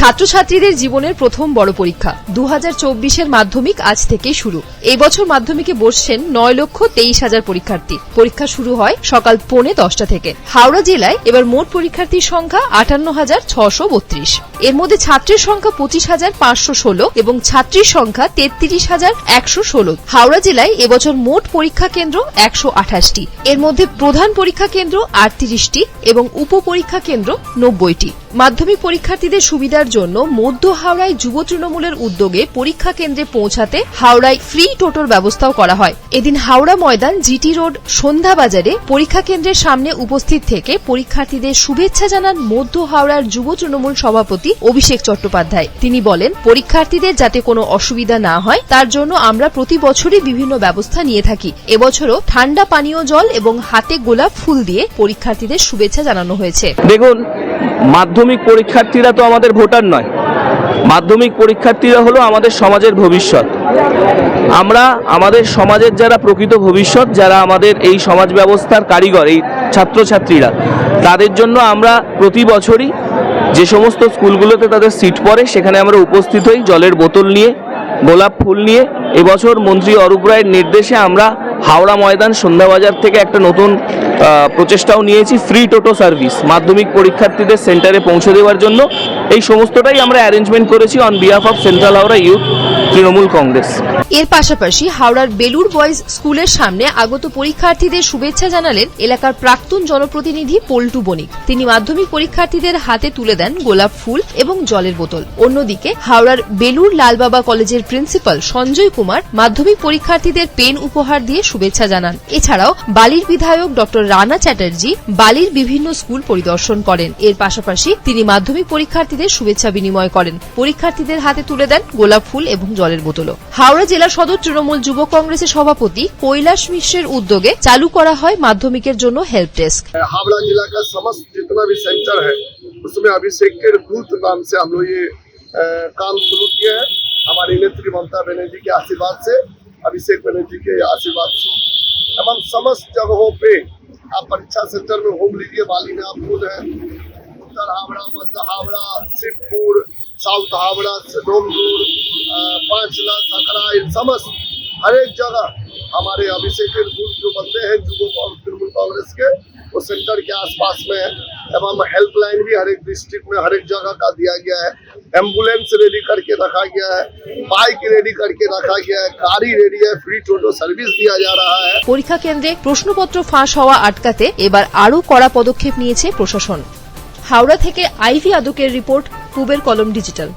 ছাত্রছাত্রীদের জীবনের প্রথম বড় পরীক্ষা। দু হাজার মাধ্যমিক আজ থেকে শুরু। এই বছর মাধ্যমিকে বসছেন নয় লক্ষ তেইশ হাজার পরীক্ষার্থী। পরীক্ষা শুরু হয় সকাল পৌনে দশটা থেকে। হাওড়া জেলায় এবার মোট পরীক্ষার্থীর সংখ্যা আটান্ন হাজার ছশো বত্রিশ। এর মধ্যে ছাত্রের সংখ্যা পঁচিশ হাজার পাঁচশো ষোলো এবং ছাত্রীর সংখ্যা তেত্রিশ হাজার একশো ষোলো। হাওড়া জেলায় এবছর মোট পরীক্ষা কেন্দ্র একশো আঠাশটি। এর মধ্যে প্রধান পরীক্ষা কেন্দ্র আটত্রিশটি এবং উপ পরীক্ষা কেন্দ্র নব্বইটি। মাধ্যমিক পরীক্ষার্থীদের সুবিধার জন্য মধ্য হাওড়ায় যুব তৃণমূলের উদ্যোগে পরীক্ষা কেন্দ্রে পৌঁছাতে হাওড়ায় ফ্রি টোটোর ব্যবস্থাও করা হয়। এদিন হাওড়া ময়দান জিটি রোড সন্ধ্যা বাজারে পরীক্ষা কেন্দ্রের সামনে উপস্থিত থেকে পরীক্ষার্থীদের শুভেচ্ছা জানান মধ্য হাওড়ার যুব তৃণমূল সভাপতি অভিষেক চট্টোপাধ্যায়। তিনি বলেন, পরীক্ষার্থীদের যাতে কোনো অসুবিধা না হয়, তার জন্য আমরা প্রতি বছরই বিভিন্ন ব্যবস্থা নিয়ে থাকি। এবছরও ঠান্ডা পানীয় জল এবং হাতে গোলাপ ফুল দিয়ে পরীক্ষার্থীদের শুভেচ্ছা জানানো হয়েছে। দেখুন, মাধ্যমিক পরীক্ষার্থীরা তো আমাদের ভোটার নয়। মাধ্যমিক পরীক্ষার্থীরা হলো আমাদের সমাজের ভবিষ্যৎ। আমরা আমাদের সমাজের যারা প্রকৃত ভবিষ্যৎ, যারা আমাদের এই সমাজ ব্যবস্থার কারিগর, এই ছাত্রছাত্রীরা, তাদের জন্য আমরা প্রতি বছরই যে সমস্ত স্কুলগুলোতে তাদের সিট পড়ে, সেখানে আমরা উপস্থিত হই জলের বোতল নিয়ে, গোলাপ ফুল নিয়ে। এবছর মন্ত্রী অরূপ রায়ের নির্দেশে আমরা হাওড়া ময়দান সন্ধ্যাবাজার থেকে একটা নতুন প্রচেষ্টাও নিয়েছি ফ্রি টোটো সার্ভিস মাধ্যমিক পরীক্ষার্থীদের সেন্টারে পৌঁছে দেওয়ার জন্য। এই সমস্তটাই আমরা অ্যারেঞ্জমেন্ট করেছি on behalf of central Howrah youth Trinamool Congress এর পাশাপাশি হাওড়ার বেলুর বয়েজ স্কুলের সামনে আগত পরীক্ষার্থীদের শুভেচ্ছা জানালেন এলাকার প্রাক্তন জনপ্রতিনিধি পল্টু বণিক। তিনি মাধ্যমিক পরীক্ষার্থীদের হাতে তুলে দেন গোলাপ ফুল এবং জলের বোতল। অন্যদিকে হাওড়ার বেলুর লালবাবা কলেজের প্রিন্সিপাল সঞ্জয় কুমার মাধ্যমিক পরীক্ষার্থীদের পেন উপহার দিয়ে শুভেচ্ছা জানান এছাড়াও বালির বিধায়ক ডক্টর রানা চ্যাটার্জি বালির বিভিন্ন স্কুল পরিদর্শন করেন এর পাশাপাশি তিনি মাধ্যমিক পরীক্ষার্থীদের শুভেচ্ছা বিনিময় করেন পরীক্ষার্থীদের হাতে তুলে দেন গোলাপ ফুল এবং জলের বোতলও হাওড়া জেলা সদর তৃণমূল যুব কংগ্রেসের সভাপতি কৈলাস মিশ্রের উদ্যোগে চালু করা হয় মাধ্যমিকের জন্য হেল্প ডেস্ক हावड़ा जिला का समस्त जितना भी सेंटर है उसमें अभिषेक के दूत नाम से हम लोग ये अ, काम शुरू किए हैं हमारी नेत्री ममता बनर्जी के आशीर्वाद से अभिषेक बनर्जी के आशीर्वाद से। एवं समस्त जगहों पे आप परीक्षा सेंटर में होम लीजिए, बाली में आप खुद हैं। उत्तर हावड़ा, मध्य हावड़ा, शिवपुर, साउथ हावड़ा डोमदूर पांचला, सकरा, इन समस्त हर एक जगह हमारे अभिषेक जो बंदे हैं युवक और तृणमूल कांग्रेस के, वो सेंटर के आसपास में है। एवं हेल्पलाइन भी हर एक डिस्ट्रिक्ट में हर एक जगह का दिया गया है एम्बुलेंस रेडी करके रखा गया है बाइक रेडी करके रखा गया है गाड़ी रेडी है फ्री टोटो सर्विस दिया जा रहा है পরীক্ষা কেন্দ্রে প্রশ্নপত্র ফাঁস হওয়া আটকাতে এবার আরও কড়া পদক্ষেপ নিয়েছে প্রশাসন হাওড়া থেকে আইভি আদকের রিপোর্ট পূবের কলম ডিজিটাল